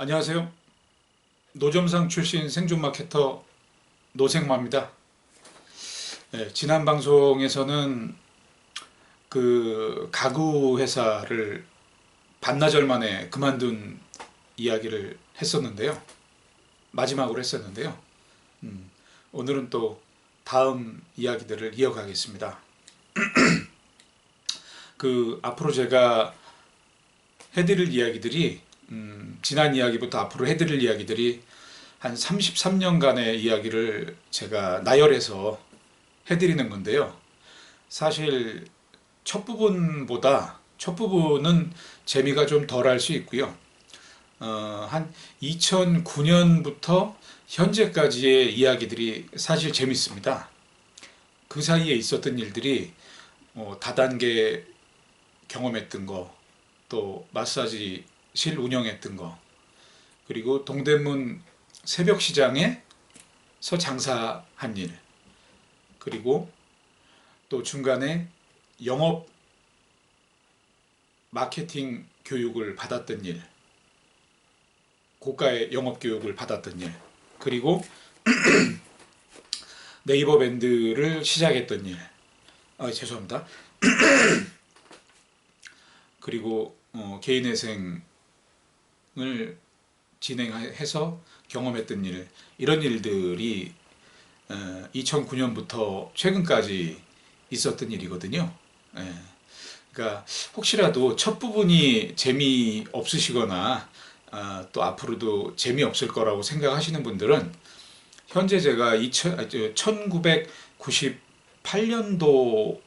안녕하세요. 노점상 출신 생존 마케터 노생마입니다. 네, 지난 방송에서는 그 가구 회사를 반나절 만에 그만둔 이야기를 했었는데요. 마지막으로 했었는데요. 음, 오늘은 또 다음 이야기들을 이어가겠습니다. 그 앞으로 제가 해드릴 이야기들이 음, 지난 이야기부터 앞으로 해드릴 이야기들이 한 33년간의 이야기를 제가 나열해서 해드리는 건데요. 사실 첫 부분보다 첫 부분은 재미가 좀 덜할 수 있고요. 어, 한 2009년부터 현재까지의 이야기들이 사실 재밌습니다. 그 사이에 있었던 일들이 어, 다단계 경험했던 거, 또 마사지 실 운영했던 거, 그리고 동대문 새벽 시장에서 장사한 일, 그리고 또 중간에 영업 마케팅 교육을 받았던 일, 고가의 영업 교육을 받았던 일, 그리고 네이버 밴드를 시작했던 일, 아 죄송합니다. 그리고 어, 개인회생 을 진행해서 경험했던 일 이런 일들이 어, 2009년부터 최근까지 있었던 일이거든요. 예. 그러니까 혹시라도 첫 부분이 재미 없으시거나 아, 또 앞으로도 재미 없을 거라고 생각하시는 분들은 현재 제가 2000, 1998년도의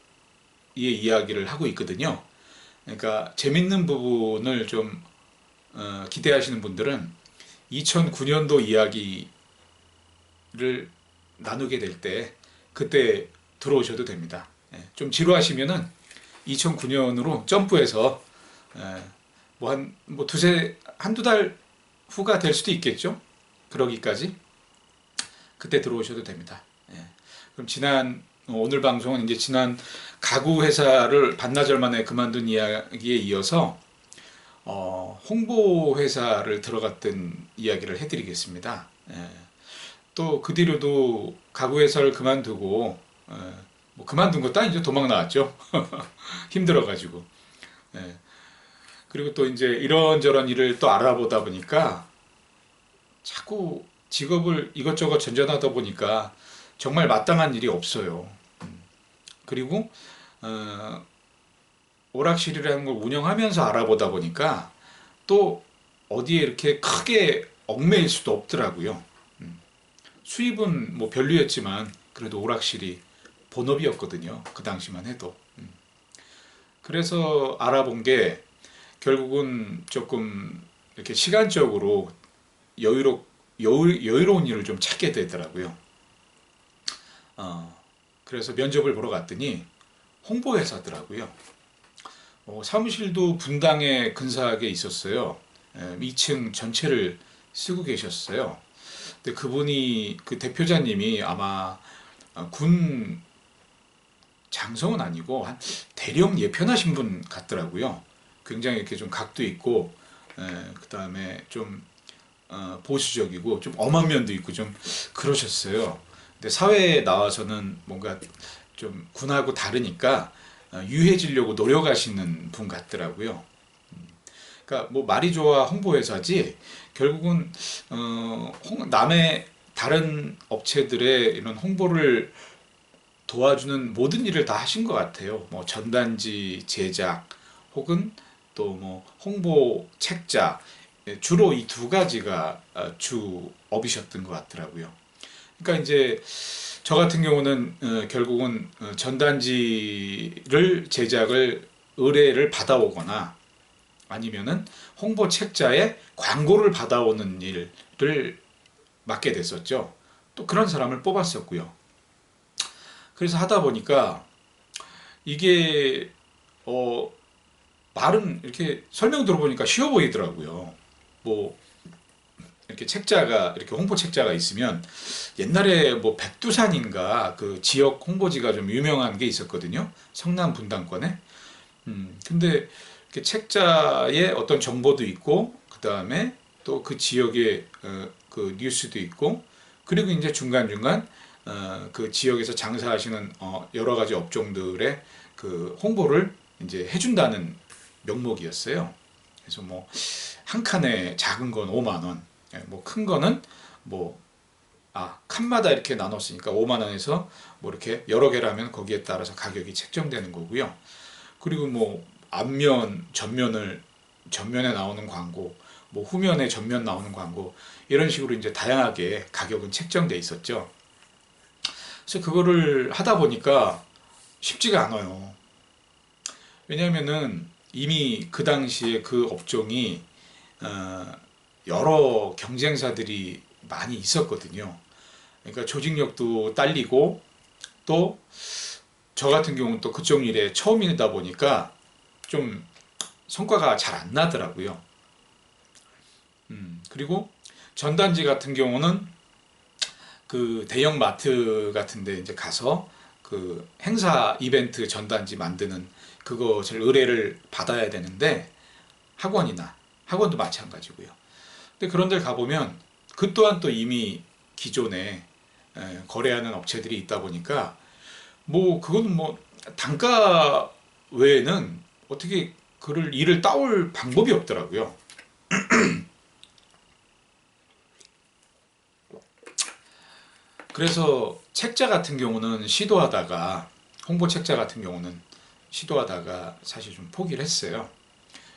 이야기를 하고 있거든요. 그러니까 재밌는 부분을 좀 어, 기대하시는 분들은 2009년도 이야기를 나누게 될 때 그때 들어오셔도 됩니다. 예, 좀 지루하시면은 2009년으로 점프해서 뭐한 뭐 두세 한두 달 후가 될 수도 있겠죠. 그러기까지 그때 들어오셔도 됩니다. 예. 그럼 지난 오늘 방송은 이제 지난 가구 회사를 반나절 만에 그만둔 이야기에 이어서 어, 홍보 회사를 들어갔던 이야기를 해드리겠습니다. 예. 또그 뒤로도 가구 회사를 그만두고 예. 뭐 그만둔 것도 아니죠. 도망 나왔죠. 힘들어가지고. 예. 그리고 또 이제 이런저런 일을 또 알아보다 보니까 자꾸 직업을 이것저것 전전하다 보니까 정말 마땅한 일이 없어요. 음. 그리고 어, 오락실이라는 걸 운영하면서 알아보다 보니까 또 어디에 이렇게 크게 얽매일 수도 없더라고요. 음. 수입은 뭐 별로였지만 그래도 오락실이 본업이었거든요. 그 당시만 해도. 음. 그래서 알아본 게 결국은 조금 이렇게 시간적으로 여유롭 여유, 여유로운 일을 좀 찾게 되더라고요. 어, 그래서 면접을 보러 갔더니 홍보회사더라고요. 어, 사무실도 분당에 근사하게 있었어요. 에, 2층 전체를 쓰고 계셨어요. 근데 그분이 그 대표자님이 아마 어, 군 장성은 아니고 한 대령 예편하신 분 같더라고요. 굉장히 이렇게 좀 각도 있고 그 다음에 좀 어, 보수적이고 좀 엄한 면도 있고 좀 그러셨어요. 근데 사회에 나와서는 뭔가 좀 군하고 다르니까 어, 유해지려고 노력하시는 분 같더라고요. 음, 그러니까 뭐 말이 좋아 홍보회사지 결국은 어, 홍, 남의 다른 업체들의 이런 홍보를 도와주는 모든 일을 다 하신 것 같아요. 뭐 전단지 제작 혹은 또 뭐 홍보 책자 예, 주로 이 두 가지가 어, 주 업이셨던 것 같더라고요. 그러니까 이제 저 같은 경우는 어, 결국은 어, 전단지를 제작을 의뢰를 받아오거나 아니면은 홍보 책자에 광고를 받아오는 일을 맡게 됐었죠. 또 그런 사람을 뽑았었고요. 그래서 하다 보니까 이게 어 말은 이렇게 설명 들어보니까 쉬워 보이더라고요. 뭐 이렇게 책자가 이렇게 홍보 책자가 있으면 옛날에 뭐 백두산인가 그 지역 홍보지가 좀 유명한 게 있었거든요. 성남 분당권에. 음, 근데 이렇게 책자에 어떤 정보도 있고 그 다음에 또 그 지역의 어, 그 뉴스도 있고 그리고 이제 중간 중간 어, 그 지역에서 장사하시는 어, 여러 가지 업종들의 그 홍보를 이제 해준다는 명목이었어요. 그래서 뭐 한 칸에 작은 건 5만 원, 뭐 큰 거는 뭐 아, 칸마다 이렇게 나눴으니까 5만 원에서 뭐 이렇게 여러 개라면 거기에 따라서 가격이 책정되는 거고요. 그리고 뭐 앞면, 전면을 전면에 나오는 광고, 뭐 후면에 전면 나오는 광고 이런 식으로 이제 다양하게 가격은 책정돼 있었죠. 그래서 그거를 하다 보니까 쉽지가 않아요. 왜냐하면은 이미 그 당시에 그 업종이 어, 여러 경쟁사들이 많이 있었거든요. 그러니까 조직력도 딸리고 또 저 같은 경우는 또 그쪽 일에 처음이다 보니까 좀 성과가 잘 안 나더라고요. 음, 그리고 전단지 같은 경우는 그 대형 마트 같은데 이제 가서 그 행사 이벤트 전단지 만드는 그것을 의뢰를 받아야 되는데 학원이나 학원도 마찬가지고요. 근데 그런 데 가보면 그 또한 또 이미 기존에 에, 거래하는 업체들이 있다 보니까 뭐 그건 뭐 단가 외에는 어떻게 그를 일을 따올 방법이 없더라고요. 그래서 책자 같은 경우는 시도하다가 홍보 책자 같은 경우는 시도하다가 사실 좀 포기를 했어요.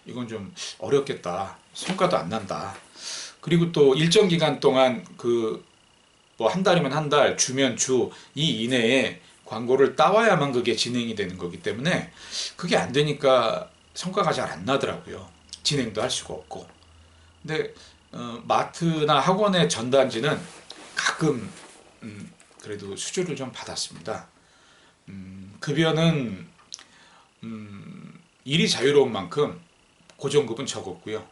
이건 좀 어렵겠다. 성과도 안 난다. 그리고 또 일정 기간 동안 그 뭐 한 달이면 한 달, 주면 주 이 이내에 광고를 따와야만 그게 진행이 되는 거기 때문에 그게 안 되니까 성과가 잘 안 나더라고요. 진행도 할 수가 없고. 근데 어, 마트나 학원의 전단지는 가끔 음, 그래도 수주를 좀 받았습니다. 음, 급여는 음, 일이 자유로운 만큼 고정급은 적었고요.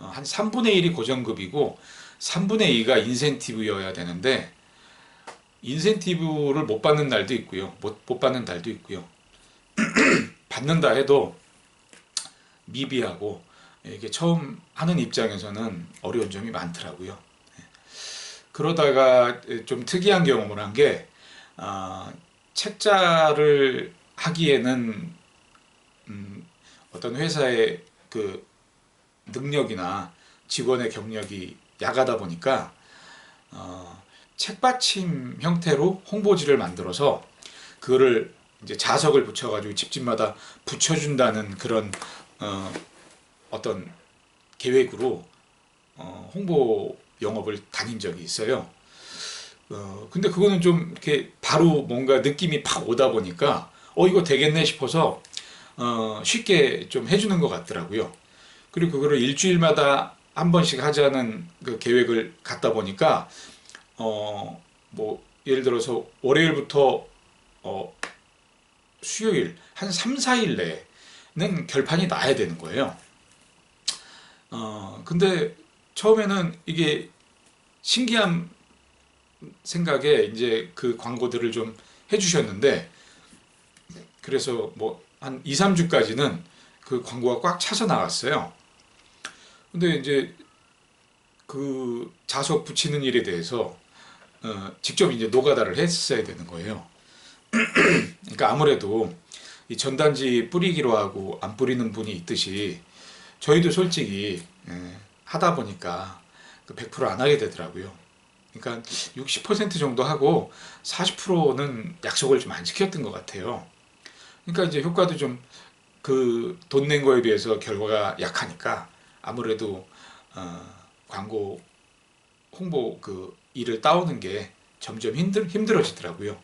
어, 한 3분의 1이 고정급이고 3분의 2가 인센티브여야 되는데 인센티브를 못 받는 날도 있고요. 못, 못 받는 날도 있고요. 받는다 해도 미비하고 이게 처음 하는 입장에서는 어려운 점이 많더라고요. 그러다가 좀 특이한 경험을 한게 어, 책자를 하기에는 음, 어떤 회사의 그 능력이나 직원의 경력이 야가다 보니까 어, 책받침 형태로 홍보지를 만들어서 그거를 이제 자석을 붙여가지고 집집마다 붙여준다는 그런 어, 어떤 계획으로 어, 홍보 영업을 다닌 적이 있어요. 어, 근데 그거는 좀 이렇게 바로 뭔가 느낌이 팍 오다 보니까 어 이거 되겠네 싶어서 어, 쉽게 좀 해주는 것 같더라고요. 그리고 그거를 일주일마다 한 번씩 하자는 그 계획을 갖다 보니까 어, 뭐 예를 들어서 월요일부터 어, 수요일 한 3, 4일 내에는 결판이 나야 되는 거예요. 어, 근데 처음에는 이게 신기한 생각에 이제 그 광고들을 좀 해주셨는데 그래서 뭐 한 2, 3주까지는 그 광고가 꽉 차서 나갔어요. 근데 이제 그 자석 붙이는 일에 대해서 어, 직접 이제 노가다를 했어야 되는 거예요. 그러니까 아무래도 이 전단지 뿌리기로 하고 안 뿌리는 분이 있듯이 저희도 솔직히 예, 하다 보니까 그 100%안 하게 되더라고요. 그러니까 60% 정도 하고 40%는 약속을 좀 안 지켰던 것 같아요. 그러니까 이제 효과도 좀 그 돈 낸 거에 비해서 결과가 약하니까 아무래도 어, 광고 홍보 그 일을 따오는 게 점점 힘들, 힘들어지더라고요.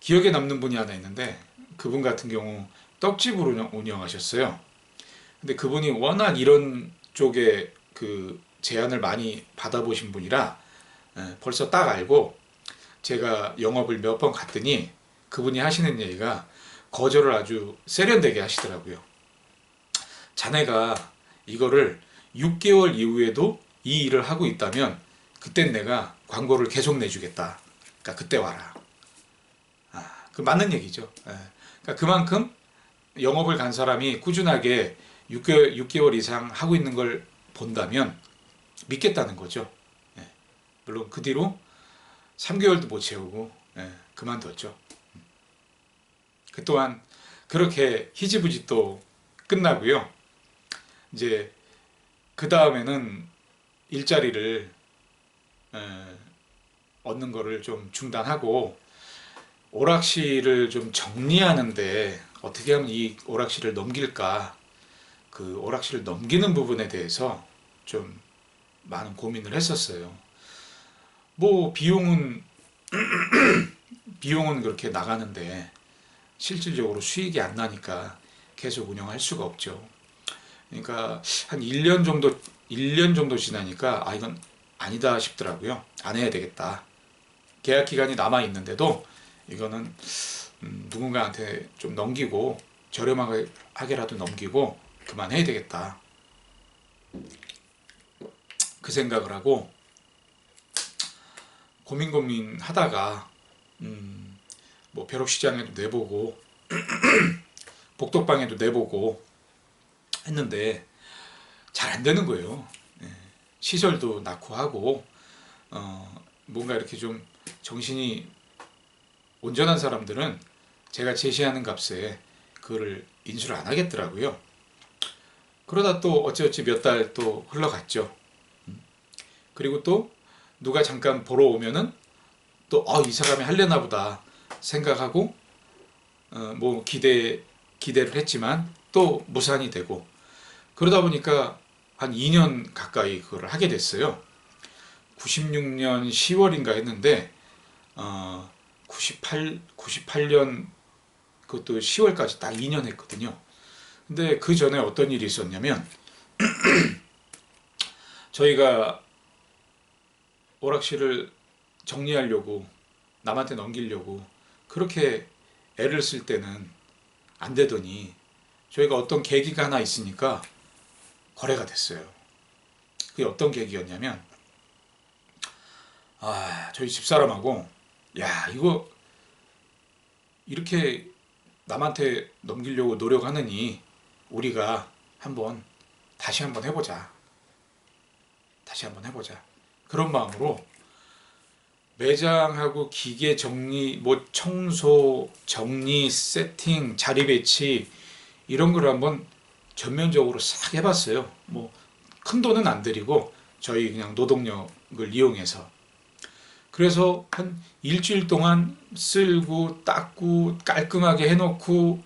기억에 남는 분이 하나 있는데 그분 같은 경우 떡집을 운영하셨어요. 근데 그분이 워낙 이런 쪽에 그 제안을 많이 받아보신 분이라 에, 벌써 딱 알고 제가 영업을 몇 번 갔더니 그분이 하시는 얘기가 거절을 아주 세련되게 하시더라고요. 자네가 이거를 6개월 이후에도 이 일을 하고 있다면 그땐 내가 광고를 계속 내주겠다. 그러니까 그때 와라. 아, 그 맞는 얘기죠. 예. 그러니까 그만큼 영업을 간 사람이 꾸준하게 6개월, 6개월 이상 하고 있는 걸 본다면 믿겠다는 거죠. 예. 물론 그 뒤로 3개월도 못 채우고 예, 그만뒀죠. 그 또한 그렇게 희지부지 또 끝나고요. 이제 그 다음에는 일자리를 에, 얻는 거를 좀 중단하고 오락실을 좀 정리하는데 어떻게 하면 이 오락실을 넘길까 그 오락실을 넘기는 부분에 대해서 좀 많은 고민을 했었어요. 뭐 비용은 비용은 그렇게 나가는데 실질적으로 수익이 안 나니까 계속 운영할 수가 없죠. 그러니까 한 1년 정도 1년 정도 지나니까 아 이건 아니다 싶더라고요. 안 해야 되겠다. 계약 기간이 남아 있는데도 이거는 음, 누군가한테 좀 넘기고 저렴하게 하게라도 넘기고 그만해야 되겠다. 그 생각을 하고 고민 고민 하다가 음, 뭐 벼룩시장에도 내보고 복덕방에도 내보고 했는데 잘 안 되는 거예요. 예, 시설도 낳고 하고 어, 뭔가 이렇게 좀 정신이 온전한 사람들은 제가 제시하는 값에 그거를 인수를 안 하겠더라고요. 그러다 또 어찌어찌 몇 달 또 흘러갔죠. 음. 그리고 또 누가 잠깐 보러 오면은 또아이 사람이 할려나 보다 생각하고 어, 뭐 기대 기대를 했지만 또 무산이 되고 그러다 보니까 한 2년 가까이 그걸 하게 됐어요. 96년 10월인가 했는데 어, 98 98년 그것도 10월까지 딱 2년 했거든요. 근데 그 전에 어떤 일이 있었냐면 저희가 오락실을 정리하려고 남한테 넘기려고 그렇게 애를 쓸 때는 안 되더니 저희가 어떤 계기가 하나 있으니까 거래가 됐어요. 그게 어떤 계기였냐면 아 저희 집사람하고 야 이거 이렇게 남한테 넘기려고 노력하느니 우리가 한번 다시 한번 해보자. 다시 한번 해보자. 그런 마음으로 매장하고 기계 정리, 뭐 청소, 정리, 세팅, 자리 배치 이런 걸 한번 전면적으로 싹 해봤어요. 뭐 큰 돈은 안 들이고 저희 그냥 노동력을 이용해서 그래서 한 일주일 동안 쓸고 닦고 깔끔하게 해놓고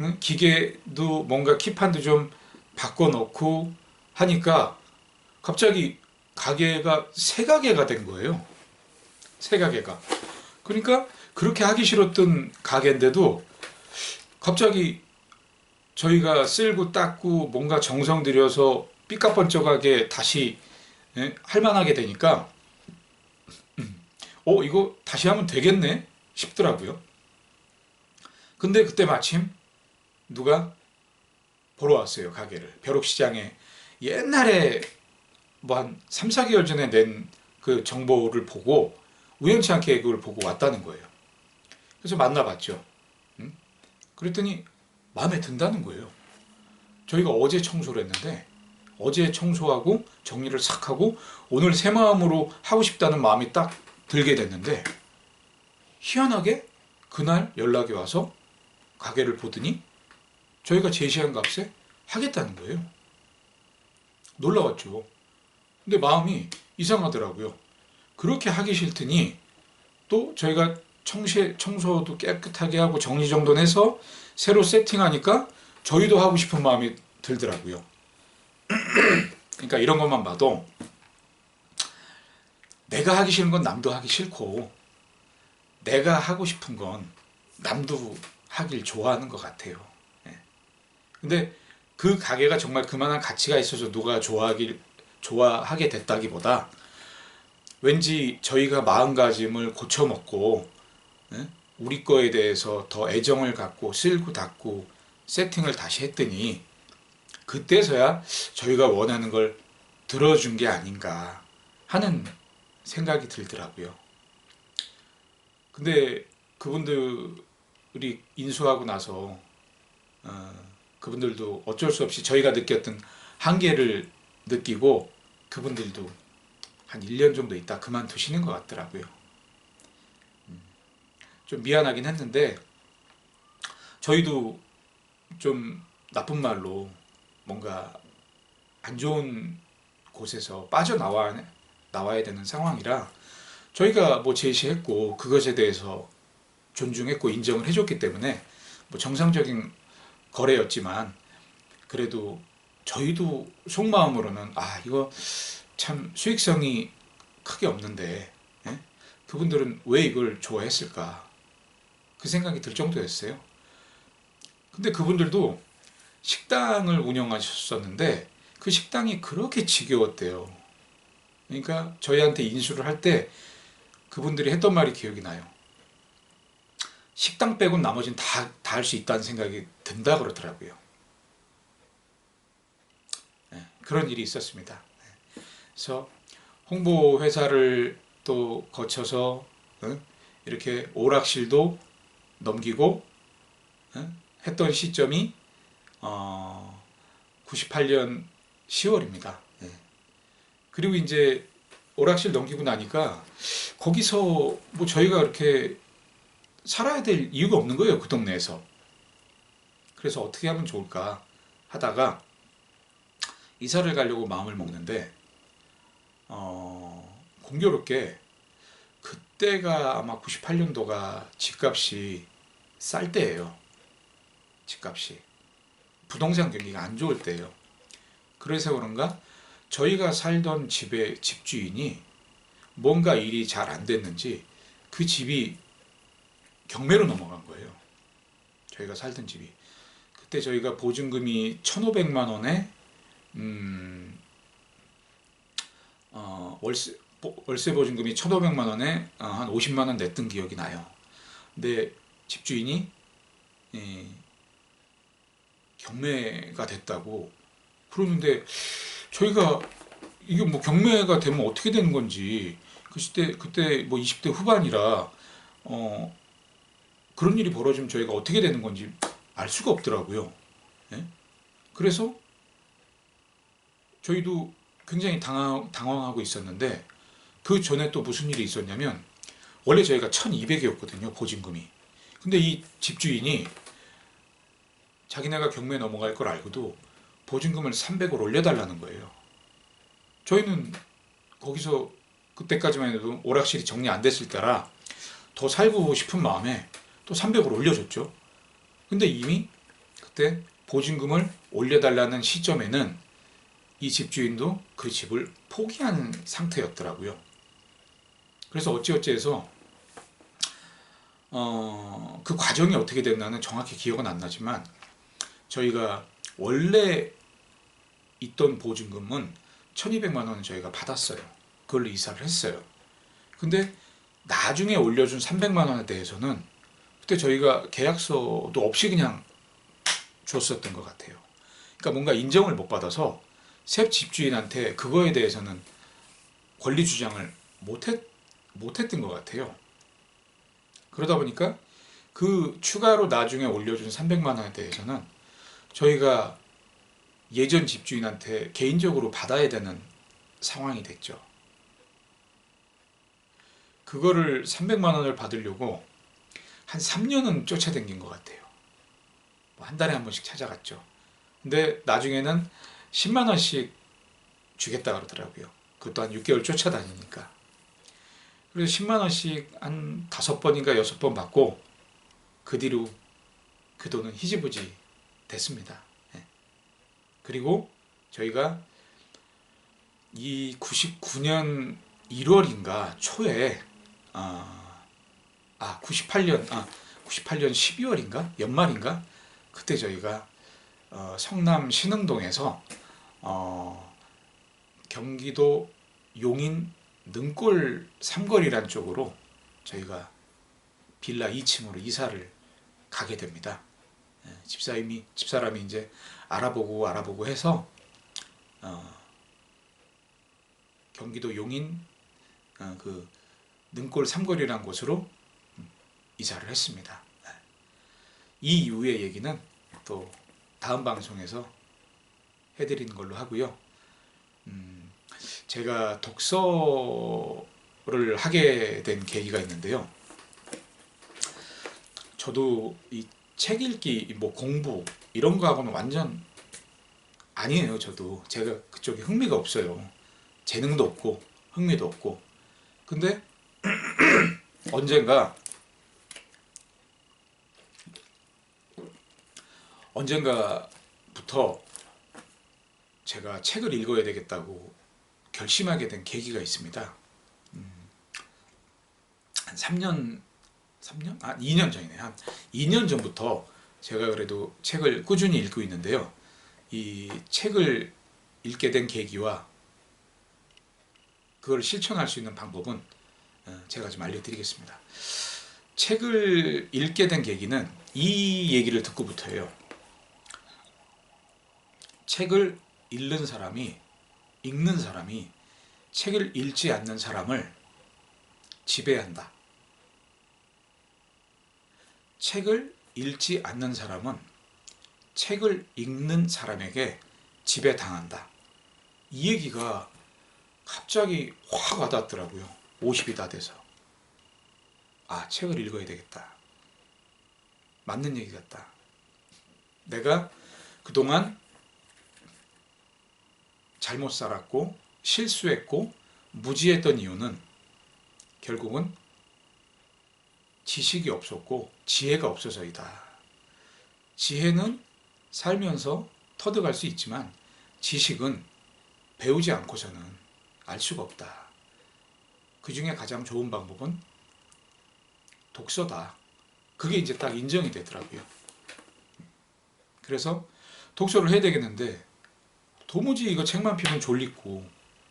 응? 기계도 뭔가 키판도 좀 바꿔놓고 하니까 갑자기 가게가 새 가게가 된 거예요. 새 가게가. 그러니까 그렇게 하기 싫었던 가게인데도 갑자기 저희가 쓸고 닦고 뭔가 정성 들여서 삐까번쩍하게 다시 예, 할만하게 되니까 음, 어 이거 다시 하면 되겠네 싶더라고요. 근데 그때 마침 누가 보러 왔어요 가게를 벼룩시장에 옛날에 뭐 한 3, 4개월 전에 낸 그 정보를 보고 우연치 않게 그걸 보고 왔다는 거예요. 그래서 만나봤죠. 음? 그랬더니 마음에 든다는 거예요. 저희가 어제 청소를 했는데 어제 청소하고 정리를 싹 하고 오늘 새 마음으로 하고 싶다는 마음이 딱 들게 됐는데 희한하게 그날 연락이 와서 가게를 보더니 저희가 제시한 값에 하겠다는 거예요. 놀라웠죠. 근데 마음이 이상하더라고요. 그렇게 하기 싫더니 또 저희가 청시, 청소도 깨끗하게 하고 정리정돈해서 새로 세팅하니까 저희도 하고 싶은 마음이 들더라고요. 그러니까 이런 것만 봐도 내가 하기 싫은 건 남도 하기 싫고 내가 하고 싶은 건 남도 하길 좋아하는 것 같아요. 예. 근데 그 가게가 정말 그만한 가치가 있어서 누가 좋아하길 좋아하게 됐다기보다 왠지 저희가 마음가짐을 고쳐먹고 예? 우리 거에 대해서 더 애정을 갖고 쓸고 닦고 세팅을 다시 했더니 그때서야 저희가 원하는 걸 들어준 게 아닌가 하는 생각이 들더라고요. 근데 그분들이 인수하고 나서 어, 그분들도 어쩔 수 없이 저희가 느꼈던 한계를 느끼고 그분들도 한 1년 정도 있다 그만두시는 것 같더라고요. 음, 좀 미안하긴 했는데 저희도 좀 나쁜 말로 뭔가 안 좋은 곳에서 빠져나와 나와야 되는 상황이라 저희가 뭐 제시했고 그것에 대해서 존중했고 인정을 해줬기 때문에 뭐 정상적인 거래였지만 그래도 저희도 속마음으로는 아 이거 참 수익성이 크게 없는데 예? 그분들은 왜 이걸 좋아했을까 그 생각이 들 정도였어요. 근데 그분들도 식당을 운영하셨었는데 그 식당이 그렇게 지겨웠대요. 그러니까 저희한테 인수를 할 때 그분들이 했던 말이 기억이 나요. 식당 빼곤 나머지는 다다할수 있다는 생각이 든다 그러더라고요. 네, 그런 일이 있었습니다. 네, 그래서 홍보 회사를 또 거쳐서 응? 이렇게 오락실도 넘기고 응? 했던 시점이 어, 98년 10월입니다. 네. 그리고 이제 오락실 넘기고 나니까 거기서 뭐 저희가 이렇게 살아야 될 이유가 없는 거예요. 그 동네에서. 그래서 어떻게 하면 좋을까 하다가 이사를 가려고 마음을 먹는데 어, 공교롭게 그때가 아마 98년도가 집값이 쌀 때예요. 집값이 부동산 경기가 안 좋을 때예요. 그래서 그런가 저희가 살던 집의 집주인이 뭔가 일이 잘 안 됐는지 그 집이 경매로 넘어간 거예요. 저희가 살던 집이. 그때 저희가 보증금이 1,500만 원에 음, 어, 월세, 보- 월세 보증금이 1,500만 원에 어, 한 50만 원 냈던 기억이 나요. 근데 집주인이 예, 경매가 됐다고 그러는데 저희가 이게 뭐 경매가 되면 어떻게 되는 건지 그때 그때 뭐 20대 후반이라 어 그런 일이 벌어지면 저희가 어떻게 되는 건지 알 수가 없더라고요. 예? 그래서 저희도 굉장히 당황, 당황하고 있었는데 그 전에 또 무슨 일이 있었냐면 원래 저희가 1,200이었거든요 보증금이. 근데 이 집주인이 자기네가 경매 넘어갈 걸 알고도 보증금을 300을 올려달라는 거예요. 저희는 거기서 그때까지만 해도 오락실이 정리 안 됐을 때라 더 살고 싶은 마음에 또 300을 올려줬죠. 근데 이미 그때 보증금을 올려달라는 시점에는 이 집주인도 그 집을 포기한 상태였더라고요. 그래서 어찌어찌해서 어, 그 과정이 어떻게 됐나는 정확히 기억은 안 나지만 저희가 원래 있던 보증금은 1200만 원을 저희가 받았어요. 그걸로 이사를 했어요. 근데 나중에 올려준 300만 원에 대해서는 그때 저희가 계약서도 없이 그냥 줬었던 것 같아요. 그러니까 뭔가 인정을 못 받아서 새 집주인한테 그거에 대해서는 권리 주장을 못했, 못했던 것 같아요. 그러다 보니까 그 추가로 나중에 올려준 300만 원에 대해서는 저희가 예전 집주인한테 개인적으로 받아야 되는 상황이 됐죠. 그거를 300만 원을 받으려고 한 3년은 쫓아다닌 것 같아요. 뭐 한 달에 한 번씩 찾아갔죠. 근데 나중에는 10만 원씩 주겠다 그러더라고요. 그것도 한 6개월 쫓아다니니까. 그래서 10만 원씩 한 다섯 번인가 여섯 번 받고 그 뒤로 그 돈은 희지부지 됐습니다. 예. 그리고 저희가 이 99년 1월인가 초에 아, 아 98년 아 98년 12월인가 연말인가 그때 저희가 어, 성남 신흥동에서 어, 경기도 용인 능골 삼거리란 쪽으로 저희가 빌라 2층으로 이사를 가게 됩니다. 예, 집사님이 집사람이 이제 알아보고 알아보고 해서 어, 경기도 용인 어, 그 능골 삼거리란 곳으로 음, 이사를 했습니다. 예. 이 이후의 얘기는 또 다음 방송에서 해드리는 걸로 하고요. 음, 제가 독서를 하게 된 계기가 있는데요. 저도 이 책 읽기, 뭐 공부 이런 거하고는 완전 아니에요. 저도 제가 그쪽에 흥미가 없어요. 재능도 없고 흥미도 없고. 근데 언젠가 언젠가부터 제가 책을 읽어야 되겠다고 결심하게 된 계기가 있습니다. 음, 한 3년, 3년? 아, 2년 전이네. 한 2년 전부터 제가 그래도 책을 꾸준히 읽고 있는데요. 이 책을 읽게 된 계기와 그걸 실천할 수 있는 방법은 어, 제가 좀 알려드리겠습니다. 책을 읽게 된 계기는 이 얘기를 듣고부터예요. 책을 읽는 사람이 읽는 사람이 책을 읽지 않는 사람을 지배한다. 책을 읽지 않는 사람은 책을 읽는 사람에게 지배당한다. 이 얘기가 갑자기 확 와닿더라고요. 50이 다 돼서. 아, 책을 읽어야 되겠다. 맞는 얘기 같다. 내가 그동안 잘못 살았고 실수했고 무지했던 이유는 결국은 지식이 없었고 지혜가 없어서이다. 지혜는 살면서 터득할 수 있지만 지식은 배우지 않고서는 알 수가 없다. 그 중에 가장 좋은 방법은 독서다. 그게 이제 딱 인정이 되더라고요. 그래서 독서를 해야 되겠는데 도무지 이거 책만 피면 졸리고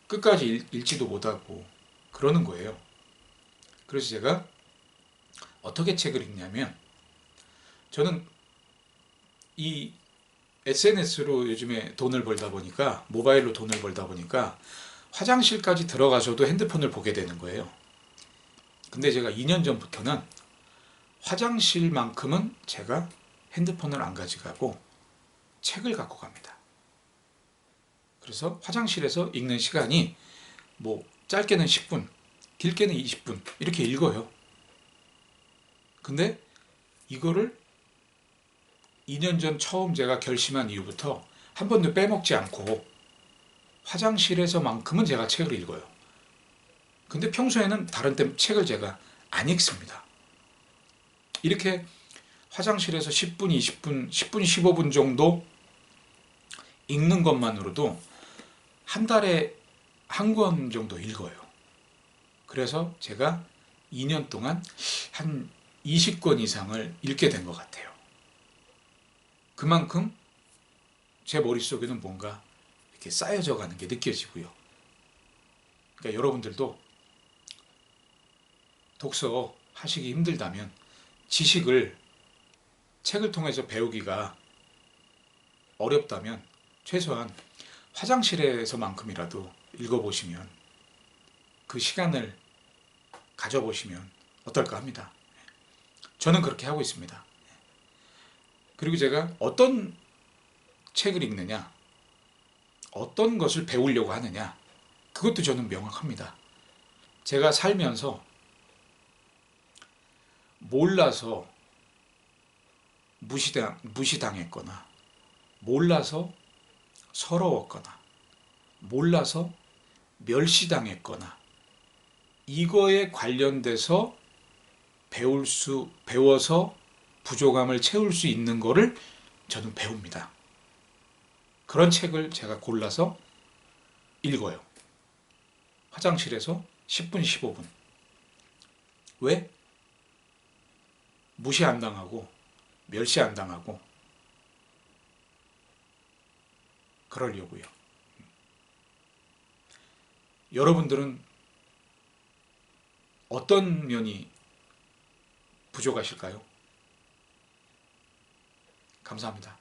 끝까지 읽, 읽지도 못하고 그러는 거예요. 그래서 제가 어떻게 책을 읽냐면 저는 이 SNS로 요즘에 돈을 벌다 보니까 모바일로 돈을 벌다 보니까 화장실까지 들어가서도 핸드폰을 보게 되는 거예요. 근데 제가 2년 전부터는 화장실만큼은 제가 핸드폰을 안 가져가고 책을 갖고 갑니다. 그래서 화장실에서 읽는 시간이 뭐 짧게는 10분, 길게는 20분 이렇게 읽어요. 근데 이거를 2년 전 처음 제가 결심한 이후부터 한 번도 빼먹지 않고 화장실에서만큼은 제가 책을 읽어요. 근데 평소에는 다른 때 책을 제가 안 읽습니다. 이렇게 화장실에서 10분, 20분, 10분, 15분 정도 읽는 것만으로도 한 달에 한 권 정도 읽어요. 그래서 제가 2년 동안 한 20권 이상을 읽게 된 것 같아요. 그만큼 제 머릿속에는 뭔가 이렇게 쌓여져 가는 게 느껴지고요. 그러니까 여러분들도 독서 하시기 힘들다면 지식을 책을 통해서 배우기가 어렵다면 최소한 화장실에서만큼이라도 읽어보시면 그 시간을 가져보시면 어떨까 합니다. 저는 그렇게 하고 있습니다. 그리고 제가 어떤 책을 읽느냐, 어떤 것을 배우려고 하느냐, 그것도 저는 명확합니다. 제가 살면서 몰라서 무시당, 무시당했거나, 몰라서 서러웠거나 몰라서 멸시당했거나 이거에 관련돼서 배울 수 배워서 부족함을 채울 수 있는 거를 저는 배웁니다. 그런 책을 제가 골라서 읽어요. 화장실에서 10분, 15분. 왜? 무시 안 당하고, 멸시 안 당하고, 그러려고요. 여러분들은 어떤 면이 부족하실까요? 감사합니다.